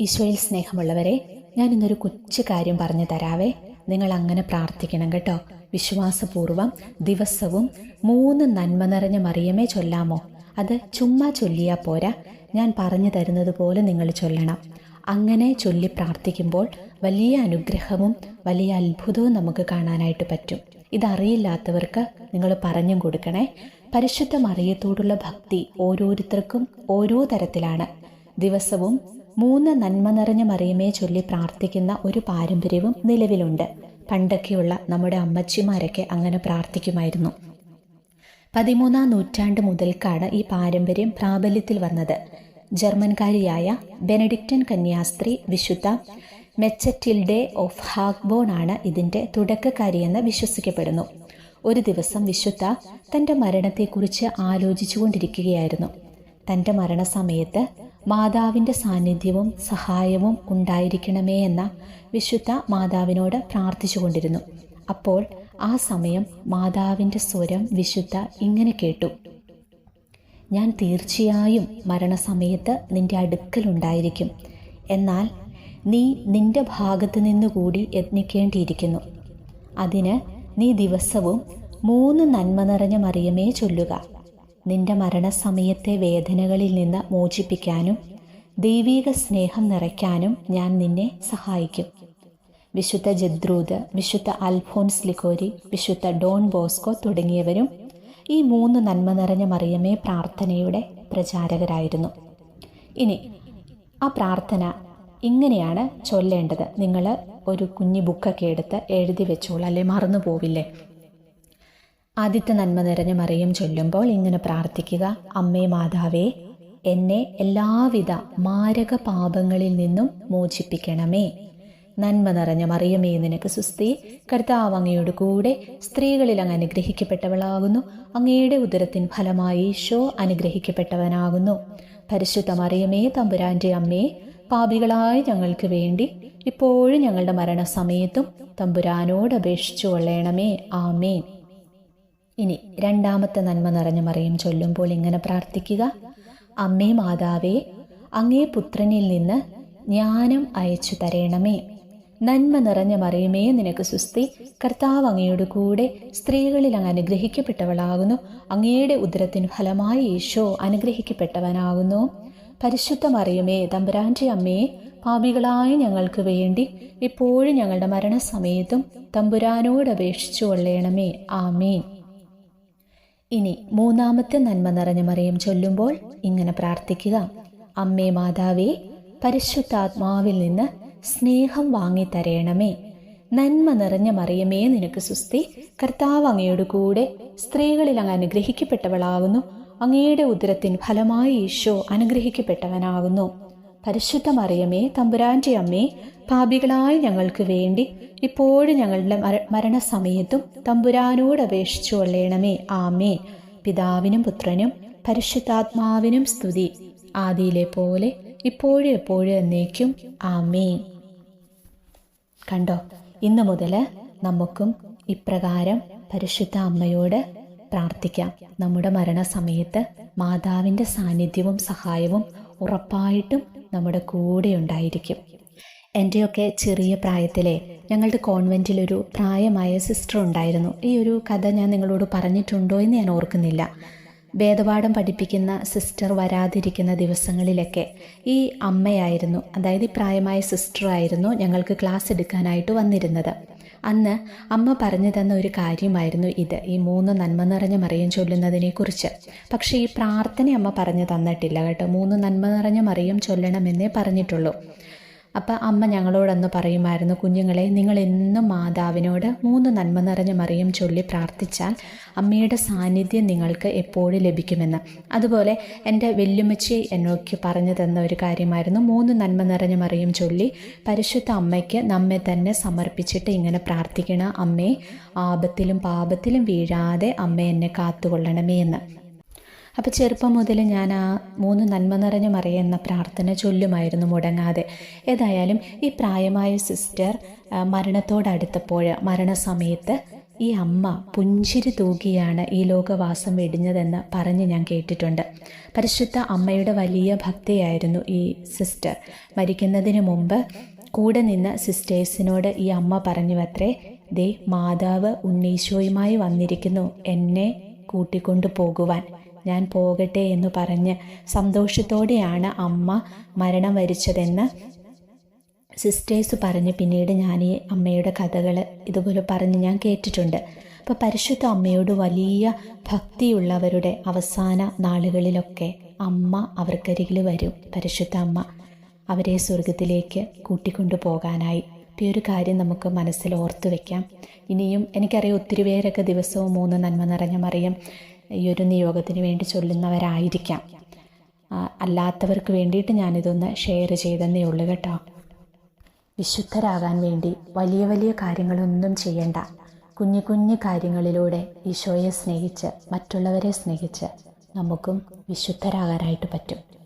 ഈശോയിൽ സ്നേഹമുള്ളവരെ ഞാൻ ഇന്നൊരു കൊച്ചു കാര്യം പറഞ്ഞു തരാവേ. നിങ്ങൾ അങ്ങനെ പ്രാർത്ഥിക്കണം കേട്ടോ. വിശ്വാസപൂർവം ദിവസവും മൂന്ന് നന്മ നിറഞ്ഞ മറിയമേ ചൊല്ലാമോ? അത് ചുമ്മാ ചൊല്ലിയാ പോരാ. ഞാൻ പറഞ്ഞു തരുന്നത് പോലെ നിങ്ങൾ ചൊല്ലണം. അങ്ങനെ ചൊല്ലി പ്രാർത്ഥിക്കുമ്പോൾ വലിയ അനുഗ്രഹവും വലിയ അത്ഭുതവും നമുക്ക് കാണാനായിട്ട് പറ്റും. ഇതറിയില്ലാത്തവർക്ക് നിങ്ങൾ പറഞ്ഞും കൊടുക്കണേ. പരിശുദ്ധ മറിയത്തോടുള്ള ഭക്തി ഓരോരുത്തർക്കും ഓരോ തരത്തിലാണ്. ദിവസവും മൂന്ന് നന്മ നിറഞ്ഞ മറിയമേ ചൊല്ലി പ്രാർത്ഥിക്കുന്ന ഒരു പാരമ്പര്യവും നിലവിലുണ്ട്. പണ്ടൊക്കെയുള്ള നമ്മുടെ അമ്മച്ചിമാരൊക്കെ അങ്ങനെ പ്രാർത്ഥിക്കുമായിരുന്നു. പതിമൂന്നാം നൂറ്റാണ്ട് മുതൽക്കാണ് ഈ പാരമ്പര്യം പ്രാബല്യത്തിൽ വന്നത്. ജർമ്മൻകാരിയായ ബെനഡിക്റ്റൻ കന്യാസ്ത്രീ വിശുദ്ധ മെച്ചറ്റിൽഡെ ഓഫ് ഹാഗ്ബോൺ ആണ് ഇതിന്റെ തുടക്കക്കാരിയെന്ന് വിശ്വസിക്കപ്പെടുന്നു. ഒരു ദിവസം വിശുദ്ധ തന്റെ മരണത്തെക്കുറിച്ച് ആലോചിച്ചുകൊണ്ടിരിക്കുകയായിരുന്നു. തന്റെ മരണസമയത്ത് മാതാവിന്റെ സാന്നിധ്യവും സഹായവും ഉണ്ടായിരിക്കണമേ എന്ന വിശുദ്ധ മാതാവിനോട് പ്രാർത്ഥിച്ചുകൊണ്ടിരുന്നു. അപ്പോൾ ആ സമയം മാതാവിന്റെ സ്വരം വിശുദ്ധ ഇങ്ങനെ കേട്ടു. ഞാൻ തീർച്ചയായും മരണസമയത്ത് നിന്റെ അടുക്കലുണ്ടായിരിക്കും എന്നാൽ നീ നിന്റെ ഭാഗത്ത് നിന്നുകൂടി യത്നിക്കേണ്ടിയിരിക്കുന്നു. അതിന് നീ ദിവസവും മൂന്ന് നന്മ നിറഞ്ഞ മറിയമേ ചൊല്ലുക. നിന്റെ മരണസമയത്തെ വേദനകളിൽ നിന്ന് മോചിപ്പിക്കാനും ദൈവീക സ്നേഹം നിറയ്ക്കാനും ഞാൻ നിന്നെ സഹായിക്കും. വിശുദ്ധ ജദ്രൂദ് വിശുദ്ധ അൽഫോൻസ് ലിക്കോരി വിശുദ്ധ ഡോൺ ബോസ്കോ തുടങ്ങിയവരും ഈ മൂന്ന് നന്മ നിറഞ്ഞ മറിയമേ പ്രാർത്ഥനയുടെ പ്രചാരകരായിരുന്നു. ഇനി ആ പ്രാർത്ഥന ഇങ്ങനെയാണ് ചൊല്ലേണ്ടത്. നിങ്ങൾ ഒരു കുഞ്ഞു ബുക്കൊക്കെ എടുത്ത് എഴുതി വെച്ചോളൂ. അല്ലെ? മറന്നു പോവില്ലേ ആദ്യത്തെ നന്മ നിറഞ്ഞ മറിയം ചൊല്ലുമ്പോൾ ഇങ്ങനെ പ്രാർത്ഥിക്കുക. അമ്മേ മാതാവേ എന്നെ എല്ലാവിധ മാരക പാപങ്ങളിൽ നിന്നും മോചിപ്പിക്കണമേ. നന്മ നിറഞ്ഞ മറിയമേ നിനക്ക് സുസ്തി കർത്താവ് അങ്ങയുടെ കൂടെ സ്ത്രീകളിൽ അങ്ങ് അനുഗ്രഹിക്കപ്പെട്ടവളാകുന്നു. അങ്ങയുടെ ഉദരത്തിൻ ഫലമായി ഈശോ അനുഗ്രഹിക്കപ്പെട്ടവനാകുന്നു. പരിശുദ്ധ മറിയമേ തമ്പുരാന്റെ അമ്മേ പാപികളായ ഞങ്ങൾക്ക് വേണ്ടി ഇപ്പോഴും ഞങ്ങളുടെ മരണസമയത്തും തമ്പുരാനോട് അപേക്ഷിച്ചു കൊള്ളേണമേ ആമേൻ. ഇനി രണ്ടാമത്തെ നന്മ നിറഞ്ഞ മറിയം ചൊല്ലുമ്പോൾ ഇങ്ങനെ പ്രാർത്ഥിക്കുക. അമ്മേ മാതാവേ അങ്ങേ പുത്രനിൽ നിന്ന് ജ്ഞാനം അയച്ചു തരേണമേ. നന്മ നിറഞ്ഞ മറിയമേ നിനക്ക് സുസ്തി കർത്താവ് അങ്ങയുടെ കൂടെ സ്ത്രീകളിൽ അങ്ങ് അനുഗ്രഹിക്കപ്പെട്ടവളാകുന്നു. അങ്ങയുടെ ഉദരത്തിന് ഫലമായി ഈശോ അനുഗ്രഹിക്കപ്പെട്ടവനാകുന്നു. പരിശുദ്ധ മറിയമേ തമ്പുരാന്റെ അമ്മയെ പാപികളായ ഞങ്ങൾക്ക് വേണ്ടി ഇപ്പോഴും ഞങ്ങളുടെ മരണസമയത്തും തമ്പുരാനോട് അപേക്ഷിച്ചു കൊള്ളേണമേ. ആമേൻ. ഇനി മൂന്നാമത്തെ നന്മ നിറഞ്ഞ മറിയം ചൊല്ലുമ്പോൾ ഇങ്ങനെ പ്രാർത്ഥിക്കുക. അമ്മേ മാതാവേ പരിശുദ്ധാത്മാവിൽ നിന്ന് സ്നേഹം വാങ്ങി തരയണമേ നന്മ നിറഞ്ഞ മറിയമേ നിനക്ക് സുസ്തി കർത്താവ് അങ്ങയുടെ കൂടെ സ്ത്രീകളിൽ അങ്ങ് അനുഗ്രഹിക്കപ്പെട്ടവളാകുന്നു അങ്ങയുടെ ഉദരത്തിൻ ഫലമായി ഈശോ അനുഗ്രഹിക്കപ്പെട്ടവനാകുന്നു പരിശുദ്ധ മറിയമേ തമ്പുരാന്റെ അമ്മേ പാപികളായ ഞങ്ങൾക്ക് വേണ്ടി ഇപ്പോഴും ഞങ്ങളുടെ മരണസമയത്തും തമ്പുരാനോട് അപേക്ഷിച്ചു കൊള്ളേണമേ. ആമേ പിതാവിനും പുത്രനും പരിശുദ്ധാത്മാവിനും സ്തുതി. ആദിയിലെ പോലെ ഇപ്പോഴും എപ്പോഴും എന്നേക്കും. ആമേ കണ്ടോ? ഇന്നു മുതൽ നമുക്കും ഇപ്രകാരം പരിശുദ്ധ അമ്മയോട് പ്രാർത്ഥിക്കാം. നമ്മുടെ മരണസമയത്ത് മാതാവിന്റെ സാന്നിധ്യവും സഹായവും ഉറപ്പായിട്ടും നമ്മുടെ കൂടെ ഉണ്ടായിരിക്കും. എന്റെയൊക്കെ ചെറിയ പ്രായത്തിലെ ഞങ്ങളുടെ കോൺവെന്റിലൊരു പ്രായമായ സിസ്റ്റർ ഉണ്ടായിരുന്നു ഈ ഒരു കഥ ഞാൻ നിങ്ങളോട് പറഞ്ഞിട്ടുണ്ടോ എന്ന് ഞാൻ ഓർക്കുന്നില്ല. വേദപാഠം പഠിപ്പിക്കുന്ന സിസ്റ്റർ വരാതിരിക്കുന്ന ദിവസങ്ങളിലൊക്കെ ഈ അമ്മയായിരുന്നു അതായത് ഈ പ്രായമായ സിസ്റ്റർ ആയിരുന്നു ഞങ്ങൾക്ക് ക്ലാസ് എടുക്കാനായിട്ട് വന്നിരുന്നത്. അന്ന് അമ്മ പറഞ്ഞു തന്ന ഒരു കാര്യമായിരുന്നു ഇത് ഈ മൂന്ന് നന്മ നിറഞ്ഞ മറിയം ചൊല്ലുന്നതിനെക്കുറിച്ച്. പക്ഷേ ഈ പ്രാർത്ഥന അമ്മ പറഞ്ഞു തന്നിട്ടില്ല കേട്ടോ. മൂന്ന് നന്മ നിറഞ്ഞ മറിയം ചൊല്ലണമെന്നേ പറഞ്ഞിട്ടുള്ളൂ. അപ്പം അമ്മ ഞങ്ങളോടൊന്ന് പറയുമായിരുന്നു കുഞ്ഞുങ്ങളെ നിങ്ങൾ എന്നും മാതാവിനോട് മൂന്ന് നന്മ നിറഞ്ഞ മറിയം ചൊല്ലി പ്രാർത്ഥിച്ചാൽ അമ്മയുടെ സാന്നിധ്യം നിങ്ങൾക്ക് എപ്പോഴും ലഭിക്കുമെന്ന്. അതുപോലെ എന്റെ വെല്ലുമ്മച്ചി എന്നോക്ക് പറഞ്ഞു തന്ന ഒരു കാര്യമായിരുന്നു മൂന്ന് നന്മ നിറഞ്ഞ മറിയം ചൊല്ലി പരിശുദ്ധ അമ്മയ്ക്ക് നമ്മെ തന്നെ സമർപ്പിച്ചിട്ട് ഇങ്ങനെ പ്രാർത്ഥിക്കണം അമ്മേ ആപത്തിലും പാപത്തിലും വീഴാതെ അമ്മ എന്നെ കാത്തുകൊള്ളണമേ എന്ന്. അപ്പോൾ ചെറുപ്പം മുതൽ ഞാൻ ആ മൂന്ന് നന്മ നിറഞ്ഞ മറിയുന്ന പ്രാർത്ഥന ചൊല്ലുമായിരുന്നു മുടങ്ങാതെ. ഏതായാലും ഈ പ്രായമായ സിസ്റ്റർ മരണത്തോടടുത്തപ്പോൾ മരണസമയത്ത് ഈ അമ്മ പുഞ്ചിരി തൂകിയാണ് ഈ ലോകവാസം വെടിഞ്ഞതെന്ന് പറഞ്ഞ് ഞാൻ കേട്ടിട്ടുണ്ട്. പരിശുദ്ധ അമ്മയുടെ വലിയ ഭക്തിയായിരുന്നു ഈ സിസ്റ്റർ. മരിക്കുന്നതിന് മുമ്പ് കൂടെ നിന്ന് സിസ്റ്റേഴ്സിനോട് ഈ അമ്മ പറഞ്ഞു അത്രേ ദേ മാതാവ് ഉണ്ണീശോയുമായി വന്നിരിക്കുന്നു എന്നെ കൂട്ടിക്കൊണ്ടു പോകുവാൻ ഞാൻ പോകട്ടെ എന്ന് പറഞ്ഞ് സന്തോഷത്തോടെയാണ് അമ്മ മരണം വരിച്ചതെന്ന് സിസ്റ്റേഴ്സ് പറഞ്ഞ് പിന്നീട് ഞാൻ ഈ അമ്മയുടെ കഥകൾ ഇതുപോലെ പറഞ്ഞ് ഞാൻ കേട്ടിട്ടുണ്ട്. അപ്പോൾ പരിശുദ്ധ അമ്മയോട് വലിയ ഭക്തിയുള്ളവരുടെ അവസാന നാളുകളിലൊക്കെ അമ്മ അവർക്കരികിൽ വരും. പരിശുദ്ധ അമ്മ അവരെ സ്വർഗത്തിലേക്ക് കൂട്ടിക്കൊണ്ടു പോകാനായി. ഈ ഒരു കാര്യം നമുക്ക് മനസ്സിൽ ഓർത്തു വയ്ക്കാം ഇനിയും എനിക്കറിയാം ഒത്തിരി പേരൊക്കെ ദിവസവും മൂന്ന് നന്മ നിറഞ്ഞ മറിയം ഈ ഒരു നിയോഗത്തിന് വേണ്ടി ചൊല്ലുന്നവരായിരിക്കാം. അല്ലാത്തവർക്ക് വേണ്ടിയിട്ട് ഞാനിതൊന്ന് ഷെയർ ചെയ്തെന്നേ ഉള്ളൂ കേട്ടോ. വിശുദ്ധരാകാൻ വേണ്ടി വലിയ വലിയ കാര്യങ്ങളൊന്നും ചെയ്യണ്ട. കുഞ്ഞു കുഞ്ഞു കാര്യങ്ങളിലൂടെ ഈശോയെ സ്നേഹിച്ച് മറ്റുള്ളവരെ സ്നേഹിച്ച് നമുക്കും വിശുദ്ധരാകാനായിട്ട് പറ്റും.